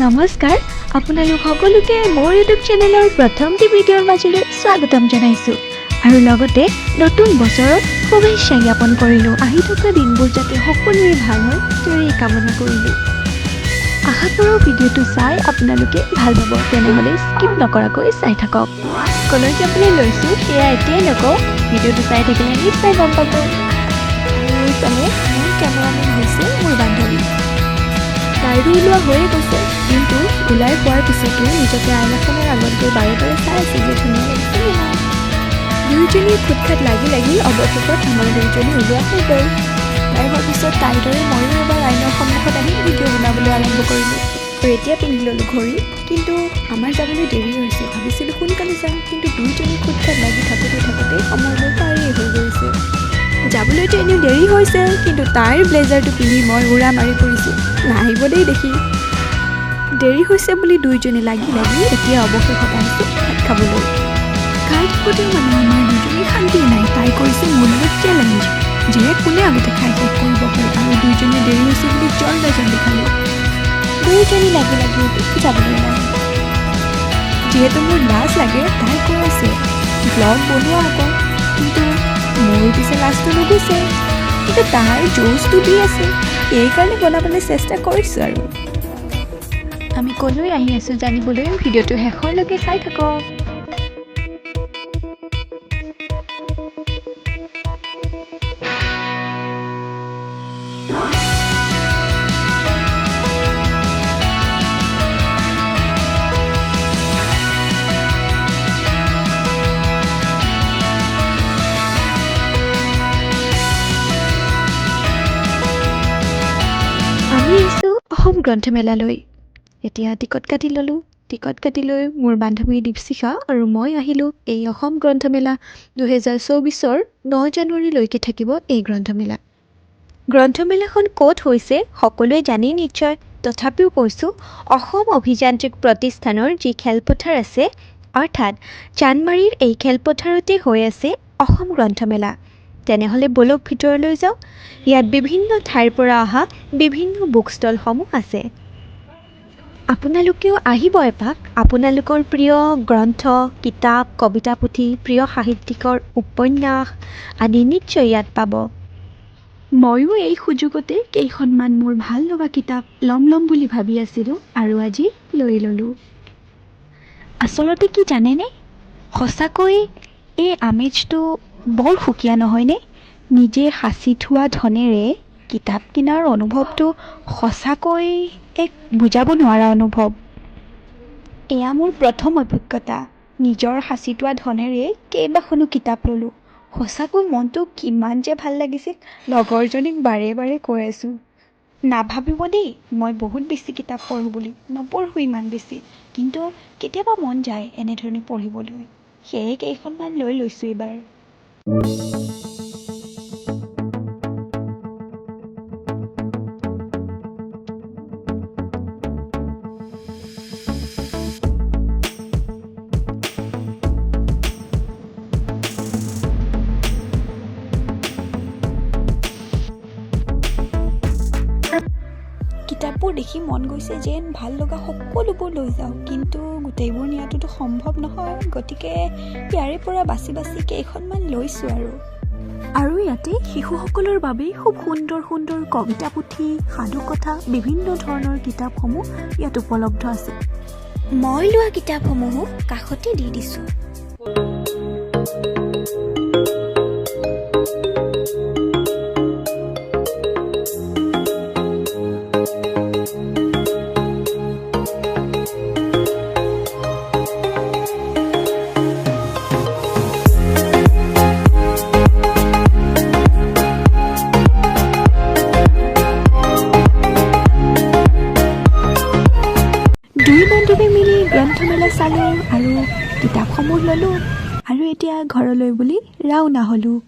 নমস্কাৰ আপোনালোক সকলোকে মোৰ ইউটিউব চেনেলৰ প্ৰথমটি ভিডিঅ'ৰ মাজলৈ স্বাগতম জনাইছোঁ। আৰু লগতে নতুন বছৰত শুভেচ্ছা জ্ঞাপন কৰিলোঁ। আহি থকা দিনবোৰ যাতে সকলোৰে ভালো হয়, সেইটোৱেই কামনা কৰিলোঁ। আশা কৰোঁ ভিডিঅ'টো চাই আপোনালোকে ভালো পাব, তেনেহ'লে স্কিপ নকৰাকৈ চাই থাকক। কলৈকে আপুনি লৈছোঁ, সেয়া এতিয়াই নকওঁ, ভিডিঅ'টো চাই থাকিলে নিশ্চয় গম পাব। আৰু ইফালে, মোৰ কেমেৰামেন হৈছে মোৰ বান্ধৱী। তাইৰো ওলোৱা হৈয়ে গৈছে। কিন্তু ওলাই পোৱাৰ পিছতো নিজকে আইনাখনৰ আগত গৈ বাৰে চাই আছে যে ধুনীয়া লাগিছে নে নাই দুয়োজনীৰ খুটখাট লাগি লাগি অৱশেষত আমাৰ দুয়োজনী ওলোৱা হৈ গ'ল। হোৱাৰ পিছত তাইৰ দৰে ময়ো এবাৰ আইনৰ সন্মুখত আহি ভিডিঅ' বনাবলৈ আৰম্ভ কৰিলোঁ। আৰু এতিয়া পিন্ধি ল'লোঁ ঘড়ী কিন্তু আমাৰ যাবলৈ দেৰি হৈছে। ভাবিছিলোঁ সোনকালে যাম কিন্তু দুয়োজনী খুটখাট লাগি থাকোঁতে থাকোঁতে সময়লৈ পাৰিয়ে হৈ গৈছে। যাবলৈতো এনেও দেৰি হৈছে কিন্তু তাইৰ ব্লেজাৰটো পিন্ধি মই উৰা মাৰি পৰিছোঁ নাহিব দেই দেখি। দেৰি হৈছে বুলি দুয়োজনে লাগি লাগি এতিয়া অৱশেষত আহিছোঁ ভাত খাবলৈ। খাই থাকোঁতেও মানে আমাৰ দুয়োজনী শান্তি নাই, তাই কৰিছে মোৰ লগত চেলেঞ্জ যে কোনে আগতে খাই শেষ কৰিব পাৰে আৰু দুয়োজনে দেৰি হৈছে বুলি জল্দা জল্দি খালোঁ দুয়োজনী লাগি লাগি যাবলৈ নাই যিহেতু মোৰ লাজ লাগে, তাই কৈ আছে, ব্লগ বনোৱা আকৌ, কিন্তু মোৰ পিছে লাজটো নুগুছে কিন্তু তাই জোজটো দি আছে সেইকাৰণে বনাবলৈ চেষ্টা কৰিছোঁ আৰু। আমি ক'লৈ আহি আছোঁ জানিবলৈ ভিডিঅ'টো শেষৰলৈকে চাই থাকক। অসম গ্ৰন্থমেলালৈ। এতিয়া টিকট কাটি ল'লোঁ। টিকট কাটি লৈ মোৰ বান্ধৱী দীপশিখা আৰু মই আহিলোঁ এই অসম গ্ৰন্থমেলা দুহেজাৰ চৌবিছৰ ন জানুৱাৰীলৈকে থাকিব এই গ্ৰন্থমেলা। গ্ৰন্থমেলাখন ক'ত হৈছে সকলোৱে জানেই নিশ্চয়। তথাপিও কৈছোঁ অসম অভিযান্ত্ৰিক প্ৰতিষ্ঠানৰ যি খেলপথাৰ আছে অৰ্থাৎ চান্দমাৰীৰ এই খেলপথাৰতে হৈ আছে অসম গ্ৰন্থমেলা। তেনেহ'লে ব'লক ভিতৰলৈ যাওঁ। ইয়াত বিভিন্ন ঠাইৰ পৰা অহা বিভিন্ন বুক ষ্টলসমূহ আছে। আপোনালোকেও আহিব এপাক। আপোনালোকৰ প্ৰিয় গ্ৰন্থ কিতাপ কবিতা পুথি প্ৰিয় সাহিত্যিকৰ উপন্যাস আদি নিশ্চয় ইয়াত পাব। ময়ো এই সুযোগতে কেইখনমান মোৰ ভাল লগা কিতাপ ল'ম ল'ম বুলি ভাবি আছিলোঁ আৰু আজি লৈ ল'লোঁ। আচলতে কি জানেনে? সঁচাকৈ এই আমেজটো বৰ সুকীয়া নহয়নে? নিজে সাঁচি থোৱা ধনেৰে কিতাপ কিনাৰ অনুভৱটো সঁচাকৈ এক বুজাব নোৱাৰা অনুভৱ। এয়া মোৰ প্ৰথম অভিজ্ঞতা। নিজৰ সাঁচি থোৱা ধনেৰে কেইবাখনো কিতাপ ল'লোঁ। সঁচাকৈ মনটো কিমান যে ভাল লাগিছিল লগৰজনীক বাৰে বাৰে কৈ আছোঁ। নাভাবিব দেই মই বহুত বেছি কিতাপ পঢ়োঁ বুলি নপঢ়োঁ ইমান বেছি। কিন্তু কেতিয়াবা মন যায় এনেধৰণে পঢ়িবলৈ। সেয়ে কেইখনমান লৈ লৈছোঁ এইবাৰ। কিতাপবোৰ দেখি মন গৈছে যেন ভাল লগা সকলোবোৰ লৈ যাওঁ। কিন্তু গোটেইবোৰ নিয়াটোতো সম্ভৱ নহয় গতিকে ইয়াৰে পৰা বাছি বাছি কেইখনমান লৈছোঁ আৰু। আৰু ইয়াতে শিশুসকলৰ বাবেই খুব সুন্দৰ সুন্দৰ কবিতা পুথি সাধুকথা বিভিন্ন ধৰণৰ কিতাপসমূহ ইয়াত উপলব্ধ আছে। মই লোৱা কিতাপসমূহো কাষতে দি দিছোঁ। দুই বান্ধৱী মিলি গ্ৰন্থমেলা চালোঁ আৰু কিতাপসমূহ ল'লোঁ আৰু এতিয়া ঘৰলৈ বুলি ৰাওনা হ'লোঁ।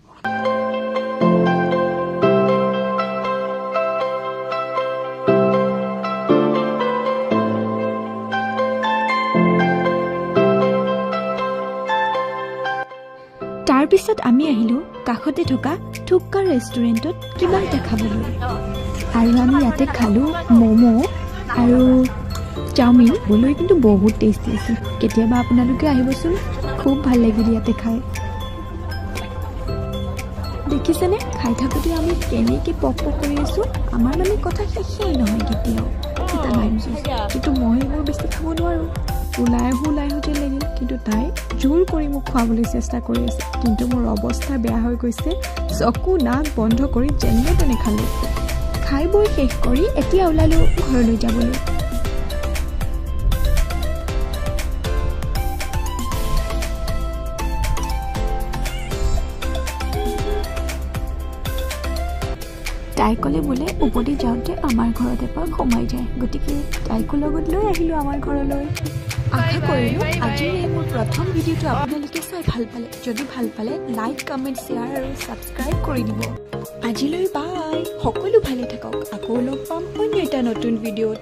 তাৰপিছত আমি আহিলোঁ কাষতে থকা থুক্কা ৰেষ্টুৰেণ্টত কিবা এটা খাবলৈ আৰু আমি ইয়াতে খালোঁ ম'ম' আৰু চাওমিন খাবলৈ কিন্তু বহুত টেষ্টি আছিল। কেতিয়াবা আপোনালোকে আহিবচোন খুব ভাল লাগিল ইয়াতে খাই। দেখিছেনে? খাই থাকোঁতে আমি কেনেকৈ পক পক কৰি আছোঁ আমাৰ মানে কথা শেষেই নহয় কেতিয়াও। এটা জুচ কিন্তু মই এইবোৰ বেছি খাব নোৱাৰোঁ। ওলাই আহোঁ ওলাই আহোঁ যেন লাগিল কিন্তু তাই জোৰ কৰি মোক খুৱাবলৈ চেষ্টা কৰি আছে। কিন্তু মোৰ অৱস্থা বেয়া হৈ গৈছে চকু নাক বন্ধ কৰি যেনে তেনে খালোঁ। খাই বৈ শেষ কৰি এতিয়া ওলালোঁ ঘৰলৈ যাবলৈ। তাই ক'লে বোলে উভতি যাওঁতে আমাৰ ঘৰত এপাক সোমাই যায়। গতিকে তাইকো লগত লৈ আহিলোঁ আমাৰ ঘৰলৈ। আশা কৰিলোঁ আজিৰ এই মোৰ প্ৰথম ভিডিঅ'টো আপোনালোকে চাই ভাল পালে। যদি ভাল পালে লাইক কমেণ্ট শ্বেয়াৰ আৰু ছাবস্ক্ৰাইব কৰি দিব। আজিলৈ বাই সকলো ভালে থাকক। আকৌ লগ পাম অন্য এটা নতুন ভিডিঅ'ত।